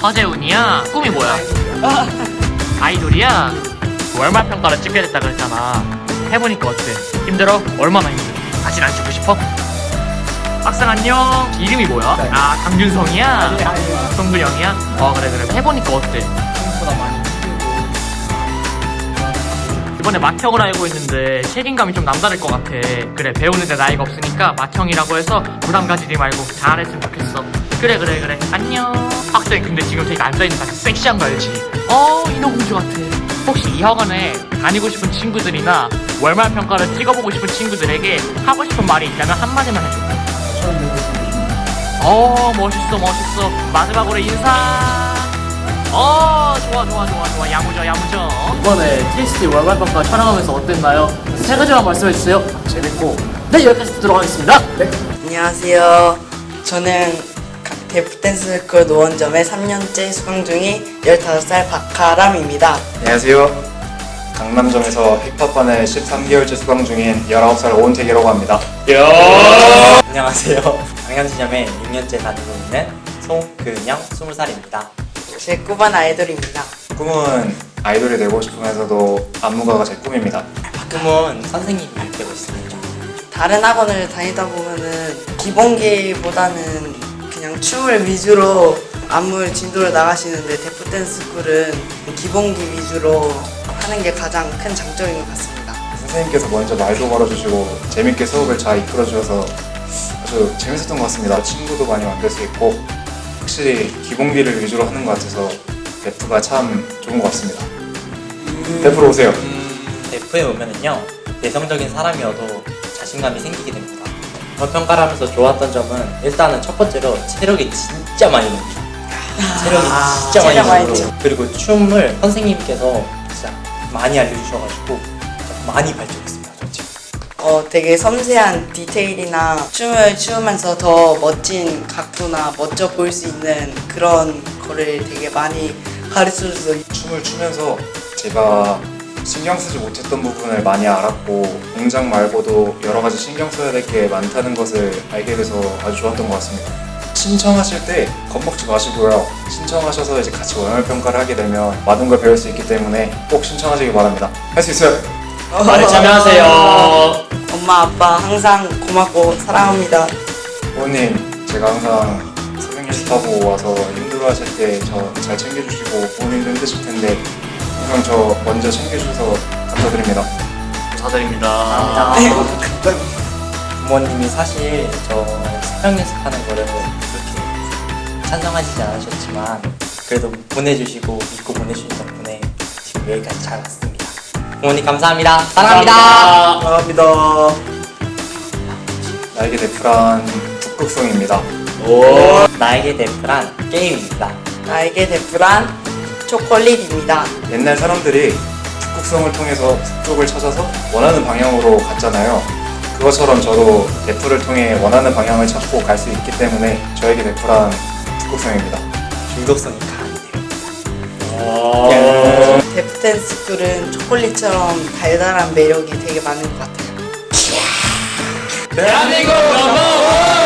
서재훈이야? 꿈이 뭐야? 아이돌이야? 월말 평가를 찍게 됐다 그랬잖아. 해보니까 어때? 힘들어? 얼마나 힘들어? 다시 안 찍고 싶어? 학생 안녕. 이름이 뭐야? 아 강준성이야? 동근형이야? 어 그래 그래. 해보니까 어때? 이번에 맏형을 알고 있는데 책임감이 좀 남다를 것 같아. 그래 배우는데 나이가 없으니까 맏형이라고 해서 부담 가지지 말고 잘했으면 좋겠어. 그래 그래 그래 안녕. 학생 근데 지금 되게 앉아있는 거 섹시한 거 알지? 어 인어공주 같아. 혹시 이 학원에 다니고 싶은 친구들이나 월말 평가를 찍어보고 싶은 친구들에게 하고 싶은 말이 있다면 한마디만 있습니다. 어 멋있어 멋있어. 마지막으로 인사. 어 좋아 좋아 좋아 좋아 야무져 야무져. 이번에 TST 월말 평가 촬영하면서 어땠나요? 세 가지만 말씀해 주세요. 재밌고. 네, 여기까지 듣도록 하겠습니다. 네. 안녕하세요. 저는 데프댄스 스쿨 노원점의 3년째 수강 중인 15살 박하람입니다. 안녕하세요. 강남점에서 힙합반에 13개월째 수강 중인 19살 오은택이라고 합니다. 안녕하세요. 강현지점에 6년째 다니고 있는 송근영 20살입니다. 제 꿈은 아이돌입니다. 꿈은 아이돌이 되고 싶으면서도 안무가가 제 꿈입니다. 꿈은 선생님이 되고 있습니다. 다른 학원을 다니다 보면은 기본기보다는 그냥 춤을 위주로 안무 진도를 나가시는데 데프 댄스 스쿨은 기본기 위주로 하는 게 가장 큰 장점인 것 같습니다. 선생님께서 먼저 말도 걸어주시고 재밌게 수업을 잘 이끌어주셔서 아주 재밌었던 것 같습니다. 친구도 많이 만들 수 있고 확실히 기본기를 위주로 하는 것 같아서 데프가 참 좋은 것 같습니다. 데프로 오세요. F에 오면은요 내성적인 사람이어도 자신감이 생기게 됩니다. 그런 평가를 하면서 좋았던 점은 일단은 첫 번째로 체력이 진짜 많이 늘죠. 체력이 진짜 많이 체력 많이 늘고 죠. 그리고 춤을 선생님께서 진짜 많이 알려주셔가지고 진짜 많이 발전했습니다. 저 지금. 어, 되게 섬세한 디테일이나 춤을 추면서 더 멋진 각도나 멋져 보일 수 있는 그런 거를 되게 많이 가르쳐 줘서 춤을 추면서 제가 신경 쓰지 못했던 부분을 많이 알았고 동작 말고도 여러 가지 신경 써야 될 게 많다는 것을 알게 돼서 아주 좋았던 것 같습니다. 신청하실 때 겁먹지 마시고요. 신청하셔서 이제 같이 월말 평가를 하게 되면 많은 걸 배울 수 있기 때문에 꼭 신청하시기 바랍니다. 할 수 있어요. 많이 참여하세요. 엄마 아빠 항상 고맙고 사랑합니다. 부모님 제가 항상 새벽 연습하고 와서 힘들어하실 때 저 잘 챙겨주시고 부모님도 힘드실 텐데 항상 저 먼저 챙겨주셔서 감사드립니다. 감사드립니다. 부모님이 사실 저 수평 연습하는 거를 그렇게 찬성하시지 않으셨지만 그래도 보내주시고 믿고 보내주신 덕분에 지금 여기까지 잘 왔습니다. 부모님 감사합니다. 사랑합니다. 감사합니다. 나에게 데프란 북극성입니다. 나에게 데프란 게임입니다. 나에게 데프란 초콜릿입니다. 옛날 사람들이 북극성을 통해서 북쪽을 찾아서 원하는 방향으로 갔잖아요. 그것처럼 저도 데프를 통해 원하는 방향을 찾고 갈 수 있기 때문에 저에게 데프란 북극성입니다. 중독성이 강해요. 데프댄스 스쿨은 초콜릿처럼 달달한 매력이 되게 많은 것 같아요. 대한민국 넘버원